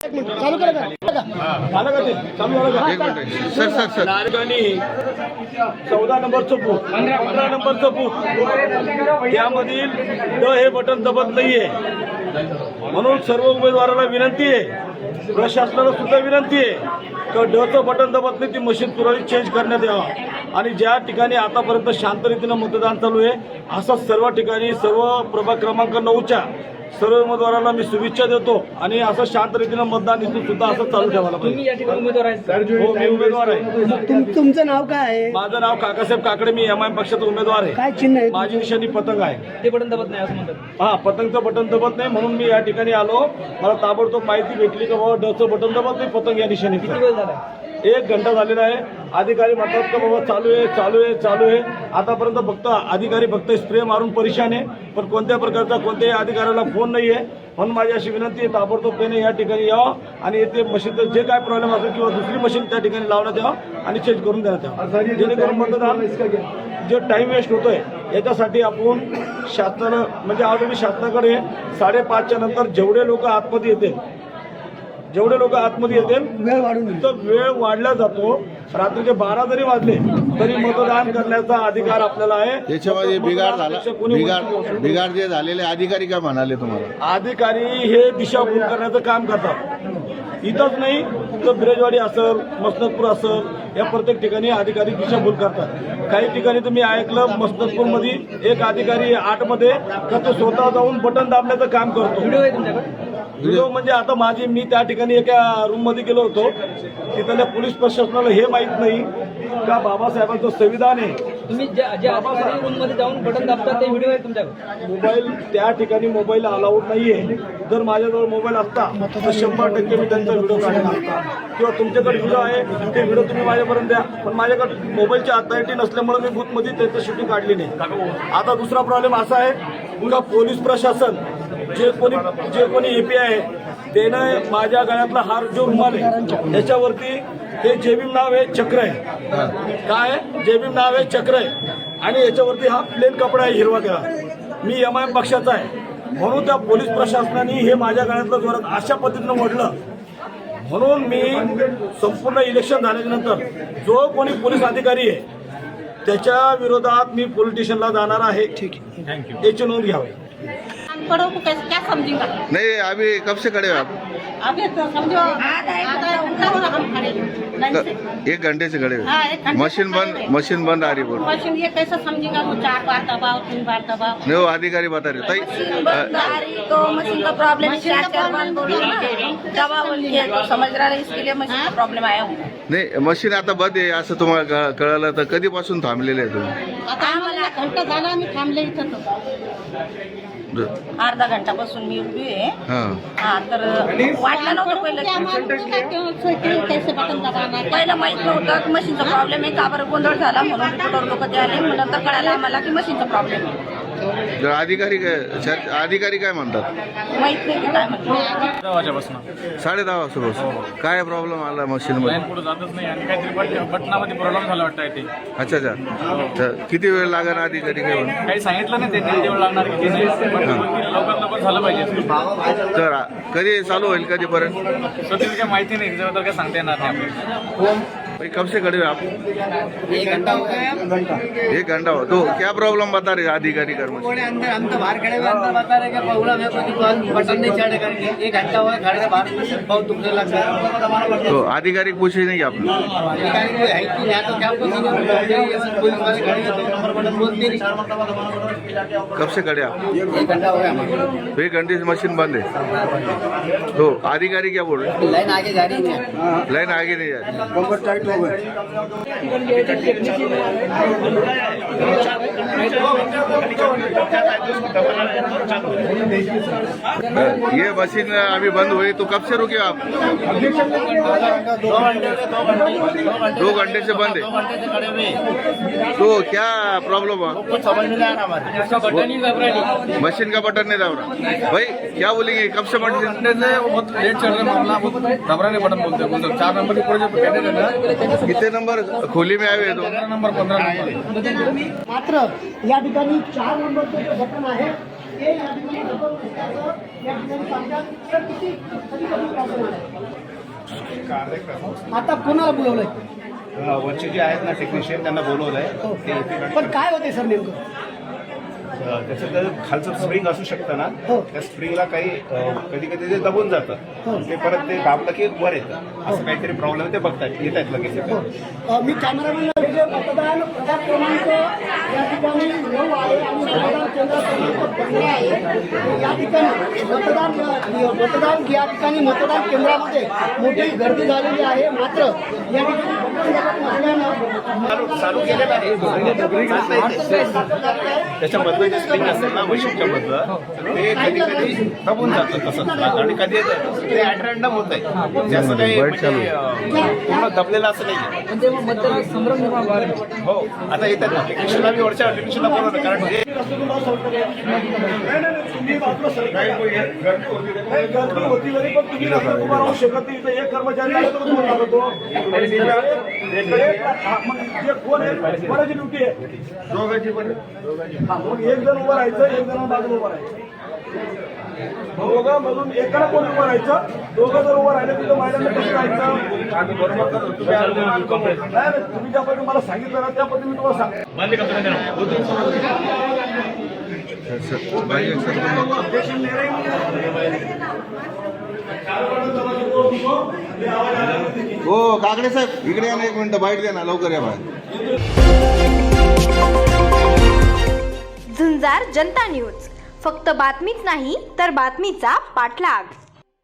एक मिनिट चालू करा सर सर सर. नारगाणी. चौदा नंबरचं बूथ. पंधरा नंबरचं बूथ. त्यामधील द हे बटन दबत नाहीये. म्हणून सर्व उमेदवाराला विनंती आहे. प्रशासनाला सुद्धा विनंती आहे की डचं बटन दबत नाही ती मशीन तुरळी चेंज करण्यात यावा. आणि ज्या ठिकाणी आतापर्यंत शांत रीतीनं मतदान चालू आहे असं सर्व ठिकाणी सर्व प्रभाग क्रमांक नऊच्या सर्व उमेदवारांना मी शुभेच्छा देतो आणि असं शांत रीतीनं मतदान इथून सुद्धा असं चालू ठेवायला पाहिजे तुम्ही या ठिकाणी उमेदवार आहेत हो मी उमेदवार आहे. तुम तुमचं नाव काय आहे? माझं नाव काकासाहेब काकडे मी एम आय पक्षाचा उमेदवार आहे. काय चिन्ह आहे माझी निशाणी पतंग आहे. ते बटन दबत नाही असं म्हणतात. हा पतंगचं बटन दबत नाही म्हणून मी या ठिकाणी आलो. मला ताबडतोब माहिती भेटली की बाबा डचं बटन दबत नाही पतंग या किती निशाणीचं वेळ झाला एक घंटा झालेला आहे. अधिकारी म्हणतात का बाबा चालू आहे चालू आहे चालू आहे. आतापर्यंत फक्त अधिकारी फक्त स्प्रे मारून परेशान आहे. पण कोणत्या प्रकारचा कोणत्याही अधिकाऱ्याला फोन नाही आहे म्हणून माझी अशी विनंती आहे ताबडतोब त्याने या ठिकाणी यावं आणि येथे मशीनचं जे काय प्रॉब्लेम असेल किंवा दुसरी मशीन त्या ठिकाणी लावण्यात यावं आणि चेंज करून देण्यात यावं. जेणेकरून मतदान जे टाइम वेस्ट होतोय याच्यासाठी आपण शासनानं म्हणजे ऑलरेडी शासनाकडे साडेपाचच्या नंतर जेवढे लोक आतमध्ये येतील जेवढे लोक आतमध्ये येतील वेळ वाढून. तर वेळ वाढला जातो. रात्रीचे बारा जरी वाजले तरी मतदान करण्याचा अधिकार आपल्याला आहे. त्याच्यामध्ये बिघाड झाला बिघाड जे झालेले अधिकारी काय म्हणाले तुम्हाला. अधिकारी हे दिशाभूल करण्याचं काम करतात. इथंच नाही तर बिरेजवाडी असेल मसनतपूर असेल या प्रत्येक ठिकाणी अधिकारी दिशाभूल करतात. काही ठिकाणी तुम्ही ऐकलं मसनतपूरमध्ये एक अधिकारी आठमध्ये का तो स्वतः जाऊन बटन दाबण्याचं काम करतो. व्हिडिओ म्हणजे आता माझी मी त्या ठिकाणी एका रूममध्ये गेलो होतो. तिथल्या पोलीस प्रशासनाला हे माहीत नाही का बाबासाहेबांचं संविधान आहे. तुम्ही जाऊन बटन दाबतात ते व्हिडिओ आहे तुमच्याकडे. मोबाईल त्या ठिकाणी मोबाईल अलाउड नाहीये. जर माझ्याजवळ मोबाईल असता तर शंभर टक्के मी त्यांचा व्हिडिओ काढला असता किंवा तुमच्याकडे व्हिडिओ आहे ते व्हिडिओ तुम्ही माझ्यापर्यंत द्या. पण माझ्याकडे मोबाईलची अथॉरिटी नसल्यामुळे मी बूथमध्ये त्याचं शूटिंग काढली नाही. आता दुसरा प्रॉब्लेम असा आहे का पोलीस प्रशासन जे कोणी जे कोणी एपीआय आहे त्यानं माझ्या गळ्यातला हार जो रुमाल आहे त्याच्यावरती हे जेबीम नाव आहे चक्र आहे. काय? जेबीम नाव आहे चक्र आहे. आणि याच्यावरती हा प्लेन कपडा आहे हिरवा त्याला मी एम आय पक्षाचा आहे. म्हणून त्या पोलीस प्रशासनाने हे माझ्या गळ्यातलं जोरात अशा पद्धतीनं ओढलं म्हणून मी संपूर्ण इलेक्शन झाल्याच्यानंतर जो कोणी पोलीस अधिकारी आहे त्याच्या विरोधात मी पोलीस स्टेशनला जाणार आहे. ठीक आहे. याची नोंद घ्यावी. पढ़ो को कैसे क्या समझेगा? नाही अभी कब से खड़े हो आप? अभी तो समझो। आधा एक घंटा हो रहा हम खड़े एक घंटे से खड़े हाँ, हो मशीन बंद। मशीन बंद आ रही बोल। मशीन ये कैसे समझेगा? वो चार बार दबाओ तीन बार दबाओ। नहीं वो अधिकारी बता रहे ताई आ रही तो मशीन का प्रॉब्लम ना। दवा बोलती है तो समझ रहा है इसके लिए मशीन का प्रॉब्लेम आया हूँ। नाही मशीन आता बंद आहे असं तुम्हाला कळालं तर कधीपासून थांबलेले आहे तुम्ही? आता आम्हाला घंटा झाला आम्ही थांबले इथं अर्धा घंटापासून मी उभी आहे. हा. हा तर वाटलं नव्हतं पहिलं पहिलं माहीत नव्हतं की मशीनचा प्रॉब्लेम आहे. का बरं गोंधळ झाला म्हणून रिपोर्टर लोक ते आले. मग नंतर कळालं आम्हाला की मशीनचा प्रॉब्लेम आहे. जर अधिकारी काय अधिकारी काय म्हणतात? माहीत नाही की काय म्हणतो वाजेपासून. साडे दहा वाजतापासून काय प्रॉब्लेम आला मशीन मध्ये लाईन पुढे जातच नाही आणि काहीतरी बट बटनामध्ये प्रॉब्लेम झाला वाटतं ते अच्छा अच्छा. तर किती वेळ लागणार अधिकारी काय म्हणून काही सांगितलं नाही त्यांनी जेवढं लागणार किती नाही. पण लवकर लवकर झालं पाहिजे. तर आ- कधी चालू होईल कधीपर्यंत? काही माहिती नाही त्याच्याबद्दल काही सांगता येणार नाही आपल्याला. भाई कब से खड़े हो आप? एक घंटा हो गया। एक घंटा हो तो क्या प्रॉब्लम बता रहे अधिकारी कर्मचारी? थोड़े अंदर हम तो बाहर खड़े हुए अंदर बता रहे कि प्रॉब्लम है कोई बटन नहीं चढ़ करके एक घंटा हुआ है खड़े बाहर। बहुत दुखने लग गया तो अधिकारी पूछे नहीं आप अधिकारी कोई है कि यहाँ तो क्या हैं? नहीं कब से खड़े आप? एक घंटा हो गया हमारे। तो एक घंटे से मशीन बंद है। तो अधिकारी क्या बोल रहे हैं? लाइन आगे जा रही है। लाइन आगे नहीं जा रही। ये मशीन अभी बंद हुई तो कब से रुके आप? दो घंटे से बंद है। तो क्या प्रॉब्लम हुआ? मशीन का बटन नहीं दब रहा। भाई, क्या बोलेंगे, कब से मशीन बहुत लेट चल रहा है मामला घबराने बटन बोलते हैं चार नंबर के पूरे जो है ना कितने नंबर खोली में आए हुए तो. पंद्रह नंबर पंद्रह नंबर. मात्र या ठिकाणी चार नंबरचं जे बटन आहे हे या ठिकाणी डबल रस्त्याचं या ठिकाणी सांगतात. तर किती कधी कधी problem आहे? आता कोणाला बोलवलंय? वरचे जे आहेत ना टेक्निशियन त्यांना बोलवलंय. हो. पण काय होते सर नेमकं? त्याचं जर खालचं स्प्रिंग असू शकतं ना हो. त्या स्प्रिंगला काही कधी कधी ते दबून हो. जातं ते परत ते दाबलं की वर येतं असं काहीतरी प्रॉब्लेम ते बघतायत येत आहेत लगेच हो. मी कॅमेरामॅन मतदान प्रभाग क्रमांक या ठिकाणी नऊ आहे आणि मतदान आहे या ठिकाणी मतदान मतदान या ठिकाणी मतदान केंद्रामध्ये मोठी गर्दी झालेली आहे मात्र या ठिकाणी चालू केलेलं आहे. त्याच्यामधलं जे स्प्रिंग असेल ना मशीनच्या मधलं ते कधी कधी दबून जातं तसं. आणि कधी ते ॲटरॅन्डम होत आहे जास्त काही पूर्ण दबलेलं असं नाही हो आता येतात. ना टेक्निशियनला मी वरच्या टेक्निशियनला बोलवलं कारण जे गर्दी होती पण तुम्ही शकत नाही. कर्मचारी एक- आहे कोणाची ड्युटी आहे दोघांची पण. हा, मग एक जण उभं राहायचं एक जण बाजूला उभं राहायचं दोघं एकाला कोण उभं राहायचं दोघं जर उभं राहिलं तिथं महिलांना कसं राहायचं नाही, तुम्ही ज्या मला सांगितलं ना त्या पद्धतीने मी तुम्हाला सांग हो काकडे साहेब इकडे या ना एक मिनिट बाहेर द्या ना लवकर या बाहेर. झुंजार जनता न्यूज. फक्त बातमीच नाही तर बातमीचा पाठलाग.